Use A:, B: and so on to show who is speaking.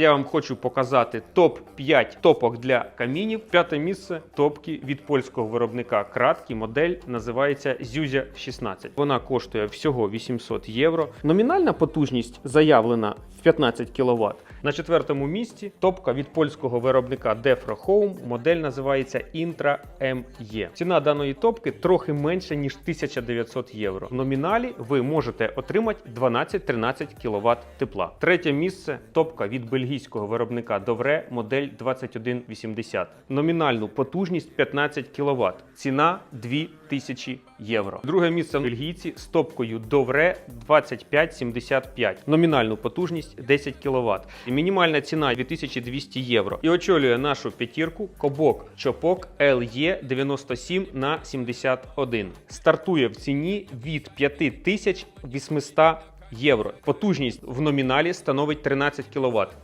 A: Я вам хочу показати топ-5 топок для камінів. П'яте місце топки від польського виробника Краткі. Модель називається Зюзя 16. Вона коштує всього 800 євро. Номінальна потужність заявлена в 15 кВт. На четвертому місці топка від польського виробника Defro Home. Модель називається Intra ME. Ціна даної топки трохи менше ніж 1900 євро. В номіналі ви можете отримати 12-13 кВт тепла. Третє місце топка від бельгійського виробника Довре модель 2180. Номінальну потужність 15 кВт. Ціна 2000 євро. Друге місце бельгійці з топкою Довре 2575. Номінальну потужність 10 кВт. Мінімальна ціна 2200 євро. І очолює нашу п'ятірку кобок Чопок LE 97 на 71. Стартує в ціні від 5800 євро. Потужність в номіналі становить 13 кВт.